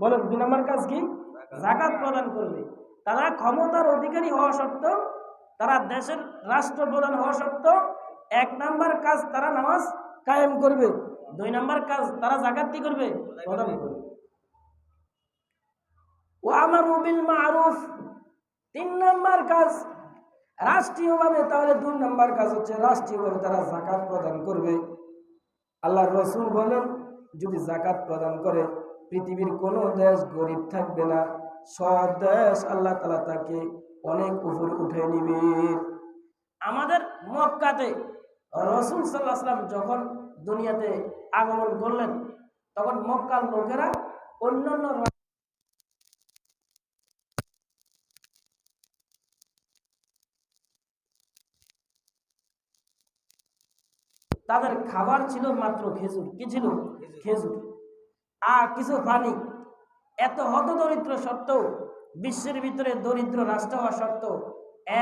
বলেন দুই নম্বর কাজ কি? জাকাত। প্রদান করবে। তারা ক্ষমতার অধিকারী হওয়া সত্ত্বেও তারা দেশের রাষ্ট্রপ্রধান হওয়া সত্ত্বেও এক নাম্বার কাজ তারা নামাজ কায়েম করবে। দুই নাম্বার কাজ তারা জাকাত কি করবে? প্রদান করবে। ও আমার বিল মারুফ। তিন নাম্বার কাজ রাষ্ট্রীয়ভাবে তাহলে দুই নাম্বার কাজ হচ্ছে রাষ্ট্রীয়ভাবে তারা জাকাত প্রদান করবে। আল্লাহ রসুল বলেন যদি জাকাত প্রদান করে পৃথিবীর কোনো দেশ গরিব থাকবে না। সব দেশ আল্লাহ তালা তাকে অনেক উপরে উঠে নিবে। আমাদের মক্কাতে রসুল সাল্লাহ সাল্লাম যখন দুনিয়াতে আগমন করলেন, তখন মক্কার লোকেরা অন্যান্য তাদের খাবার ছিল মাত্র খেজুর। কি ছিল? খেজুর। আর কিছু পানি। এত হত দরিদ্র সত্ত্বেও বিশ্বের ভিতরে দরিদ্র রাষ্ট্র হওয়া সত্ত্বেও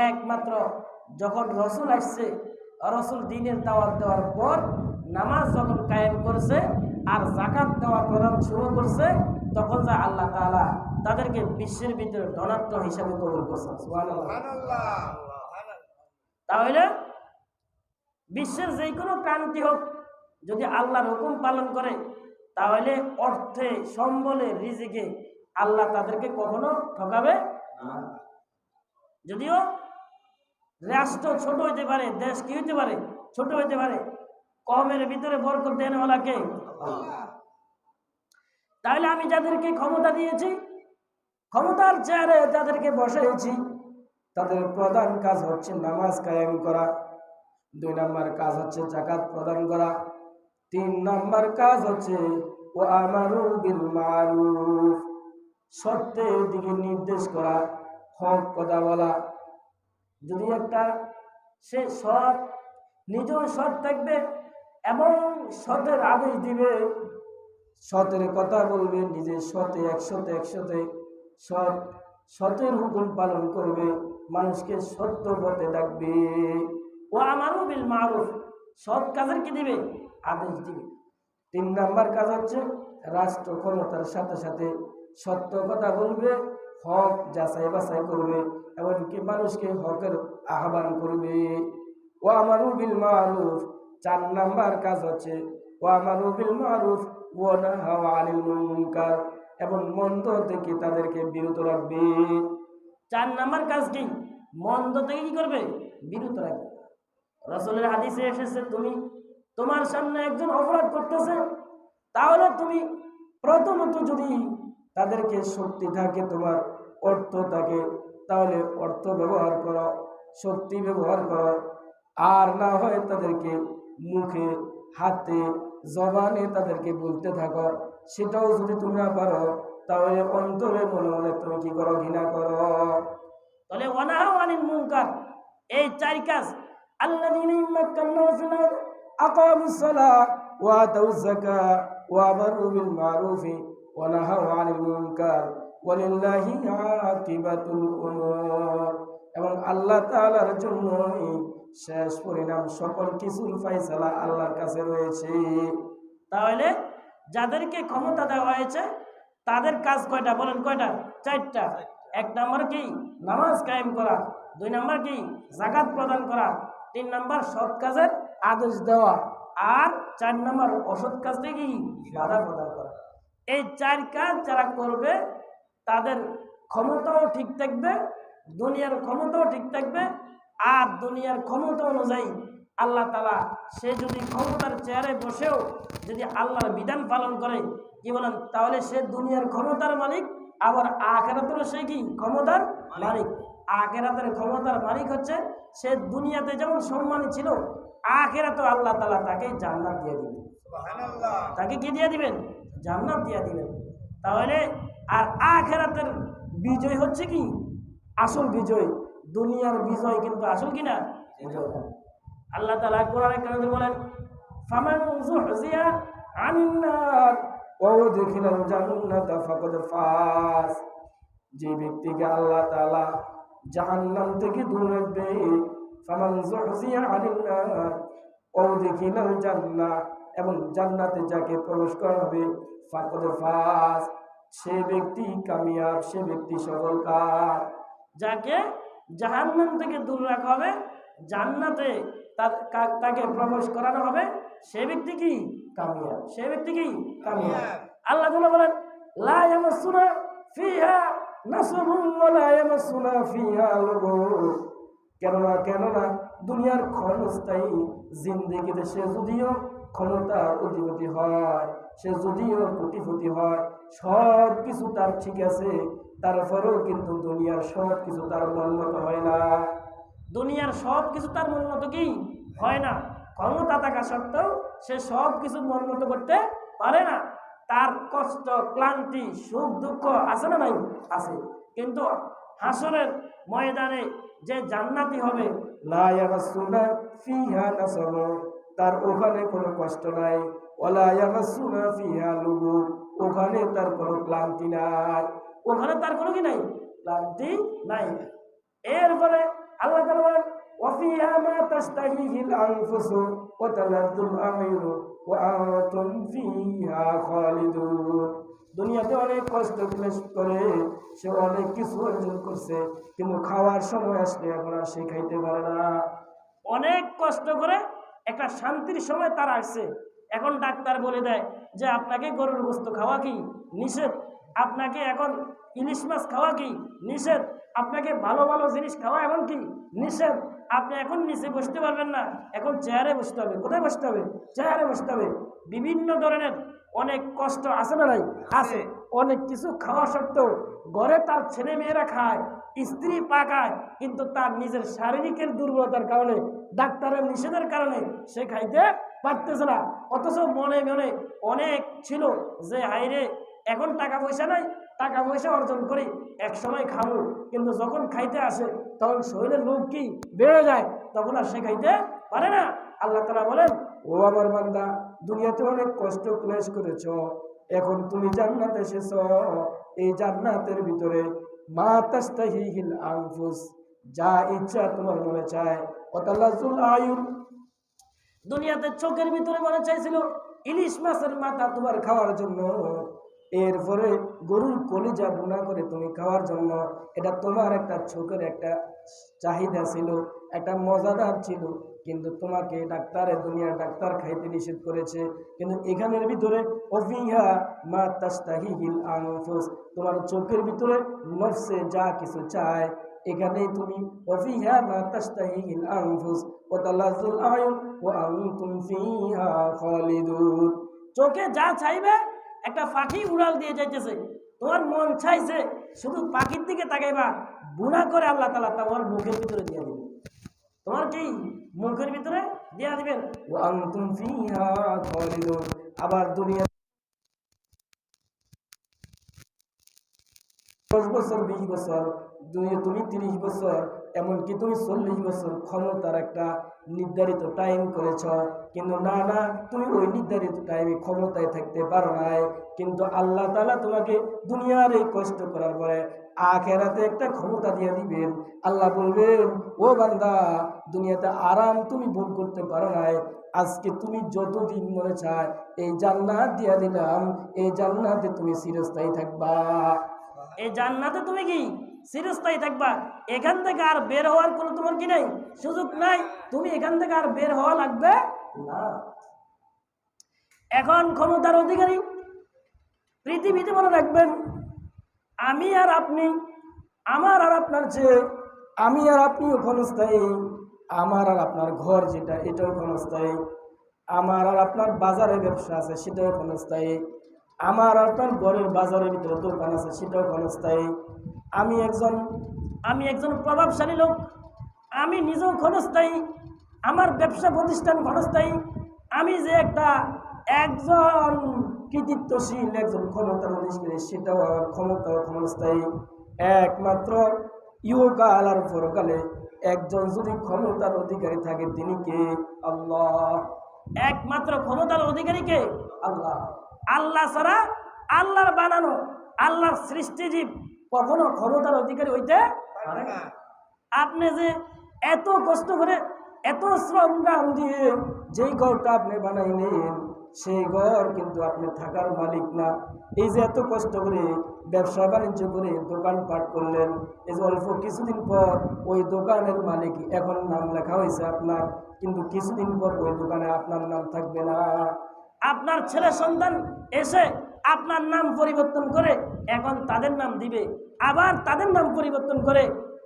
একমাত্র যখন রসুল আসছে, রসুল দিনের দাওয়াত দেওয়ার পর নামাজ যখন কায়েম করছে আর জাকাত দেওয়া প্রদান শুরু করছে, তখন যা আল্লাহ তাআলা তাদেরকে বিশ্বের ভিতরে ধনাত্ম হিসাবে কবুল করছেন তাহলে বিশ্বের যে কোনো ক্রান্তি হোক, যদি আল্লাহর হুকুম পালন করে তাহলে অর্থে, সম্বলে, রিজিকে আল্লাহ তাদেরকে কখনো ঠকাবে। যদিও রাষ্ট্র ছোট হইতে পারে, দেশ কি হইতে পারে? ছোট হইতে পারে। কমের ভিতরে বরকত দেন ওলাকে তাহলে আমি যাদেরকে ক্ষমতা দিয়েছি, ক্ষমতার চেয়ারে যাদেরকে বসাইছি, তাদের প্রধান কাজ হচ্ছে নামাজ কায়েম করা। দুই নাম্বার কাজ হচ্ছে জাকাত প্রদান করা। তিন নাম্বার কাজ হচ্ছে ও আমারু বিল মারুফ সত্যের দিকে নির্দেশ করা হক কথা বলা। যদি একটা সে সৎ নিজেও সৎ থাকবে, এবং সতের আদেশ দিবে সতের কথা বলবে, নিজের সতে একশোতে একশোতে সৎ সতের হুকুম পালন করবে, মানুষকে সত্য পথে ডাকবে। ও আমারও বিল মারুফ সৎ কাজের কি দিবে? আদেশ দিবে। তিন নাম্বার কাজ হচ্ছে রাষ্ট্র ক্ষমতার সাথে সাথে সত্য কথা বলবে, হক যাচাই বাছাই করবে, এমনকি মানুষকে হকের আহ্বান করবে। ও আমারও বিল মারুফ। চার নাম্বার কাজ হচ্ছে ও আমারও বিল মারুফ ও না হাওয়া এবং মন্দ থেকে তাদেরকে বিরত রাখবে? চার নাম্বার কাজ কি? মন্দ থেকে কি করবে? বিরত রাখবে। রসলের হাদিসে এসেছে তুমি, তোমার সামনে একজন অপরাধ করতেছে, তাহলে তুমি প্রথমত যদি তাদেরকে শক্তি থাকে, তোমার অর্থ থাকে, তাহলে অর্থ ব্যবহার করো শক্তি ব্যবহার করো। আর না হয় তাদেরকে মুখে, হাতে, জবানে তাদেরকে বলতে থাকো, সেটাও যদি তুমি না পারো, তাহলে অন্তরে মনে মনে তুমি কি করো, ঘৃণা করো। তাহলে অনাহ আনিল মুনকার, এই চার কাজ الذين مكنوا في الأرض أقاموا الصلاة وآتوا الزكاة وأمروا بالمعروف ونهوا عن المنكر ولله عاقبة الأمور এবং আল্লাহ তাআলার জন্যই শেষ পরিণাম সকল কিছুর ফয়সালা আল্লাহর কাছে রয়েছে তাহলে যাদেরকে ক্ষমতা দেওয়া হয়েছে তাদের কাজ কয়টা বলেন কয়টা চারটা এক নাম্বার কি নামাজ কায়েম করা দুই নাম্বার কি জাকাত প্রদান করা তিন নাম্বার সৎ কাজের আদেশ দেওয়া। আর চার নাম্বার অসৎ কাজ থেকে বাধা প্রদান করা। এই চার কাজ যারা করবে, তাদের ক্ষমতাও ঠিক থাকবে, দুনিয়ার ক্ষমতাও ঠিক থাকবে, আর দুনিয়ার ক্ষমতা অনুযায়ী আল্লাহ তালা সে যদি ক্ষমতার চেয়ারে বসেও যদি আল্লাহর বিধান পালন করে, কি বলেন? তাহলে সে দুনিয়ার ক্ষমতার মালিক, আবার আখেরাতেরও সে কি? ক্ষমতার মালিক। আখেরাতের ক্ষমতার মালিক হচ্ছে সে দুনিয়াতে যেমন সম্মানী ছিল আখেরাতেও আল্লাহ তালা তাকে জান্নাত দিয়ে দিবেন। তাকে কি দিয়ে দিবেন? জান্নাত দিয়ে দিবেন। তাহলে আর আখেরাতের বিজয় হচ্ছে কি? আসল বিজয়। দুনিয়ার বিজয় কিন্তু আসল কিনা না। আল্লাহ তাআলা কোরআনে কারিমে বলেন ফামান যুহজিয়া আনিন নার ওয়া উদখিলাল জান্নাতা ফাকাদ ফাজ যে ব্যক্তিকে আল্লাহ তাআলা জাহান্নাম থেকে দূর রাখবে ফামান যুহজিয়া আনিন নার জান্নাহ এবং জান্নাতে যাকে প্রবেশ করা হবে ফাকাদ ফাজ। সে ব্যক্তি কামিয়াব সে ব্যক্তি সফল কার? যাকে জাহান্নাম থেকে দূর রাখা হবে জান্নাতে তার- তাকে প্রবেশ করানো হবে সে ব্যক্তি কি? কামিয়াব। সে ব্যক্তি কি? কামিয়াব। আল্লাহ তাআলা বলেন লা ইয়ামাসসুনা ফিহা কেননা কেননা, দুনিয়ার ক্ষণস্থায়ী জিন্দিগিতে সে যদিও ক্ষমতার অধিপতি হয়, সে যদিও কোটিপতি হয় সব কিছু তার ঠিক আছে, তারপরেও কিন্তু দুনিয়ার সব কিছু তার মন হয় না। দুনিয়ার সব কিছু তার মন কি? হয় না। ক্ষমতা থাকা সত্ত্বেও সে সব কিছু মন মতো করতে পারে না। তার কষ্ট, ক্লান্তি, সুখ, দুঃখ আছে না নাই? আছে। কিন্তু হাসরের ময়দানে যে জান্নাতি হবে তার ওখানে কোনো কষ্ট নাই। ওখানে তার কোনো ক্লান্তি নাই। ওখানে তার কোনো কি নাই? ক্লান্তি নাই। এরপরে আল্লাহ আনফুসু ওয়া তালাদ্দুল আ'য়ুনু ওয়া আনতুম দুনিয়াতে অনেক কষ্ট ক্লেশ করে, সে অনেক কিছু অর্জন করছে, কিন্তু খাওয়ার সময় আসলে এখন আর সে খাইতে পারে না। অনেক কষ্ট করে একটা শান্তির সময় তার আসছে। এখন ডাক্তার বলে দেয় যে, আপনাকে গরুর গোস্ত খাওয়া কি নিষেধ? আপনাকে এখন ইলিশ মাছ খাওয়া কি নিষেধ? আপনাকে ভালো ভালো জিনিস খাওয়া এখন কি নিষেধ? আপনি এখন নিচে বসতে পারবেন না, এখন চেয়ারে বসতে হবে। কোথায় বসতে হবে? চেয়ারে বসতে হবে। বিভিন্ন ধরনের অনেক কষ্ট আছে না নাই? আছে। অনেক কিছু খাওয়া সত্ত্বেও ঘরে তার ছেলে মেয়েরা খায়, স্ত্রী পাকায়, কিন্তু তার নিজের শারীরিকের দুর্বলতার কারণে, ডাক্তারের নিষেধের কারণে সে খাইতে পারতেছে না। অথচ মনে মনে অনেক ছিল যে হাইরে এখন টাকা পয়সা নাই টাকা পয়সা অর্জন করি এক সময় খাব। কিন্তু যখন খাইতে আসে, তখন শরীরের রোগ কি বেড়ে যায়, তখন আর সে খাইতে পারে না। আল্লাহ তালা বলেন, ও আমার বান্দা, দুনিয়াতে অনেক কষ্ট ক্লেশ করেছ। এখন তুমি জান্নাত এসেছ। এই জান্নাতের ভিতরে যা ইচ্ছা তোমার মনে চায়। দুনিয়াতে চোখের ভিতরে মনে চাইছিল, ইলিশ মাছের মাথা তোমার খাওয়ার জন্য। এরপরে গরুর কলিজা বোনা করে তুমি খাওয়ার জন্য, এটা তোমার একটা চোখের একটা চাহিদা ছিল, একটা মজাদার ছিল, কিন্তু তোমাকে ডাক্তারের দুনিয়ার ডাক্তার খাইতে নিষেধ করেছে। কিন্তু এখানের ভিতরে, অফিহা মা তাস্তাহিহিল আনফুস, তোমার চোখের ভিতরে নফসে যা কিছু চায়, এখানেই তুমি অফিহা মা তাস্তাহিহিল আনফুস, ওয়া তালাজ্জুল আয়ুন, ওয়া আনতুম ফিহা খালিদুন। চোখে যা চাইবে একটা পাখি উড়াল দিয়ে যাইতেছে। তোমার মন চাইছে শুধু পাখির দিকে তাকাইবা বুনা করে আল্লাহ তালা তোমার মুখের ভিতরে দিয়ে দিবে তোমার কি মুখের ভিতরে দিয়ে দিবেন? আবার দুনিয়া দশ বছর, বিশ বছর তুমি তিরিশ বছর এমনকি তুমি চল্লিশ বছর ক্ষমতার একটা নির্ধারিত টাইম করেছ। কিন্তু না না, তুমি ওই নির্ধারিত টাইমে ক্ষমতায় থাকতে পারো নাই। কিন্তু আল্লাহ তালা তোমাকে দুনিয়ার এই কষ্ট করার পরে আখেরাতে একটা ক্ষমতা দিয়ে দিবেন। আল্লাহ বলবেন, ও বান্দা, দুনিয়াতে আরাম তুমি ভোগ করতে পারো নাই। আজকে তুমি যতদিন মনে চায় এই জান্নাত দিয়া দিলাম, এই জান্নাতে তুমি চিরস্থায়ী থাকবা। এই জান্নাতে তুমি কি চিরস্থায়ী থাকবা। এখান থেকে আর বের হওয়ার কোনো তোমার কি নাই? সুযোগ নাই। তুমি এখান থেকে আর বের হওয়া লাগবে না। এখন ক্ষমতার অধিকারী পৃথিবীতে মনে রাখবেন, আমি আর আপনি, আমার আর আপনার চেয়ে, আমি আর আপনিও ক্ষণস্থায়ী। আমার আর আপনার ঘর যেটা, এটাও ক্ষণস্থায়ী। আমার আর আপনার বাজারে ব্যবসা আছে, সেটাও ক্ষণস্থায়ী। আমার আর আপনার ঘরের বাজারের ভিতরে দোকান আছে, সেটাও ক্ষণস্থায়ী। আমি একজন আমি একজন প্রভাবশালী লোক, আমি নিজেও ক্ষণস্থায়ী, আমার ব্যবসা প্রতিষ্ঠান ক্ষণস্থায়ী, আমি যে একটা একজন কৃতিত্বশীল একজন ক্ষমতার অধিকারী সেটাও আমার ক্ষমতাও ক্ষণস্থায়ী। একমাত্র ইহকাল আর পরকালে একজন যদি ক্ষমতার অধিকারী থাকে, তিনি কে? আল্লাহ। একমাত্র ক্ষমতার অধিকারী কে? আল্লাহ। আল্লাহ ছাড়া আল্লাহর বানানো, আল্লাহর সৃষ্টিজীব কখনো ক্ষমতার অধিকারী হইতে না। আপনি যে এত কষ্ট করে এত শ্রম দাম দিয়ে যেই ঘরটা আপনি বানাইলেন সেই ঘর কিন্তু আপনি থাকার মালিক না। এই যে এত কষ্ট করে ব্যবসা বাণিজ্য করে দোকান দোকানপাট করলেন এই যে অল্প কিছুদিন পর ওই দোকানের মালিক এখন নাম লেখা হয়েছে আপনার কিন্তু কিছুদিন পর ওই দোকানে আপনার নাম থাকবে না। আপনার ছেলে সন্তান এসে আপনার নাম পরিবর্তন করে এখন তাদের নাম দিবে। আবার তাদের নাম পরিবর্তন করে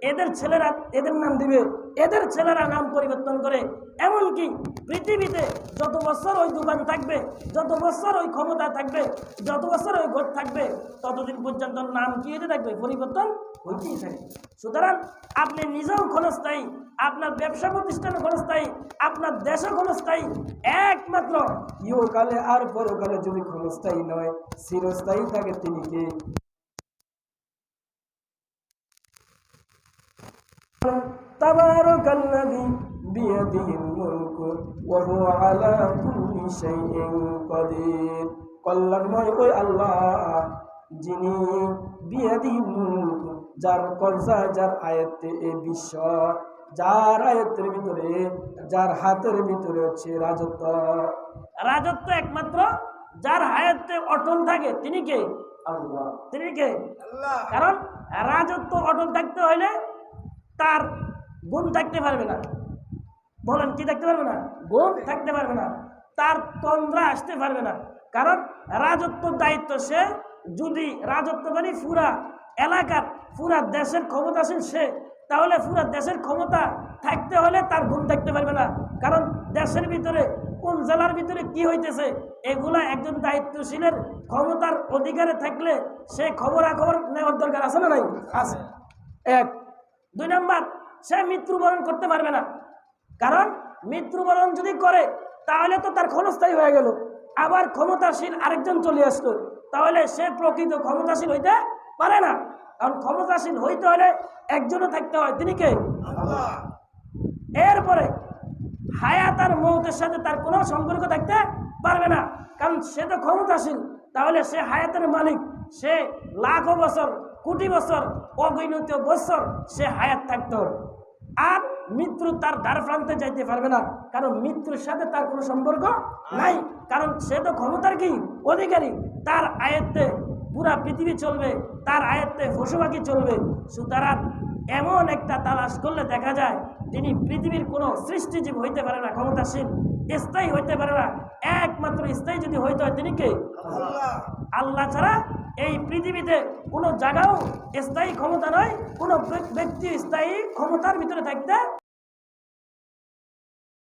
এদের ছেলেরা এদের নাম দিবে, এদের ছেলেরা নাম পরিবর্তন করে। এমনকি পৃথিবীতে যত বছর ওই দোকান থাকবে, যত বছর ওই ক্ষমতা থাকবে, যত বছর ওই ভোট থাকবে, ততদিন পর্যন্ত নাম কি হতে থাকবে? পরিবর্তন হইতেই থাকবে সুতরাং আপনি নিজেও ক্ষণস্থায়ী, আপনার ব্যবসা প্রতিষ্ঠান ক্ষণস্থায়ী, আপনার দেশও ক্ষণস্থায়ী, একমাত্র ইহকালে আর পরকালে যদি ক্ষণস্থায়ী নয়, চিরস্থায়ী থাকে তিনি কে? تبارك الذي بيده الملك وهو على كل شيء قدير কল্যাণময় ওই আল্লাহ যিনি বিয়াদিহি মুলক যার কবজা যার আয়ত্তে এ বিশ্ব যার আয়ত্তের ভিতরে যার হাতের ভিতরে হচ্ছে রাজত্ব রাজত্ব একমাত্র যার হায়াতে অটল থাকে তিনি কে আল্লাহ তিনি কে কারণ রাজত্ব অটল থাকতে হইলে তার গুণ থাকতে পারবে না। বলেন, কি থাকতে পারবে না? গুণ থাকতে পারবে না। তার তন্দ্রা আসতে পারবে না। কারণ রাজত্ব দায়িত্ব সে, যদি রাজত্ব মানে পুরা এলাকার, পুরা দেশের ক্ষমতাসীন সে, তাহলে পুরা দেশের ক্ষমতা থাকতে হলে তার গুণ থাকতে পারবে না। কারণ দেশের ভিতরে, কোন জেলার ভিতরে কি হইতেছে, এগুলা একজন দায়িত্বশীলের ক্ষমতার অধিকারে থাকলে সে খবরাখবর নেওয়ার দরকার আছে না নাই? আছে। এক। দুই নাম্বার সে মৃত্যুবরণ করতে পারবে না। কারণ মৃত্যুবরণ যদি করে তাহলে তো তার ক্ষণস্থায়ী হয়ে গেল। আবার ক্ষমতাশীল আরেকজন চলে আসলো তাহলে সে প্রকৃত ক্ষমতাশীল হইতে পারে না। কারণ ক্ষমতাশীল হইতে হলে একজনও থাকতে হয়। তিনি কে? এরপরে হায়াত আর মৌতের সাথে তার কোনো সম্পর্ক থাকতে পারবে না। কারণ সে তো ক্ষমতাশীল তাহলে সে হায়াতের মালিক। সে লাখো বছর কোটি বছর অগণিত বছর সে হায়াত থাকতে। আর মৃত্যু তার দ্বার প্রান্তে যাইতে পারবে না কারণ মৃত্যুর সাথে তার কোনো সম্পর্ক নাই। কারণ সে তো ক্ষমতার কি? অধিকারী। তার আয়ত্তে পুরা পৃথিবী চলবে তার আয়ত্তে পশু পাখি চলবে। সুতরাং এমন একটা তালাশ করলে দেখা যায় তিনি পৃথিবীর কোনো সৃষ্টিজীব হইতে পারে না ক্ষমতাসীন স্থায়ী হইতে পারে না। একমাত্র স্থায়ী যদি হইতে হয় তিনি কে? আল্লাহ ছাড়া এই পৃথিবীতে কোনো জায়গাও স্থায়ী ক্ষমতা নয় কোনো ব্যক্তি স্থায়ী ক্ষমতার ভিতরে থাকতে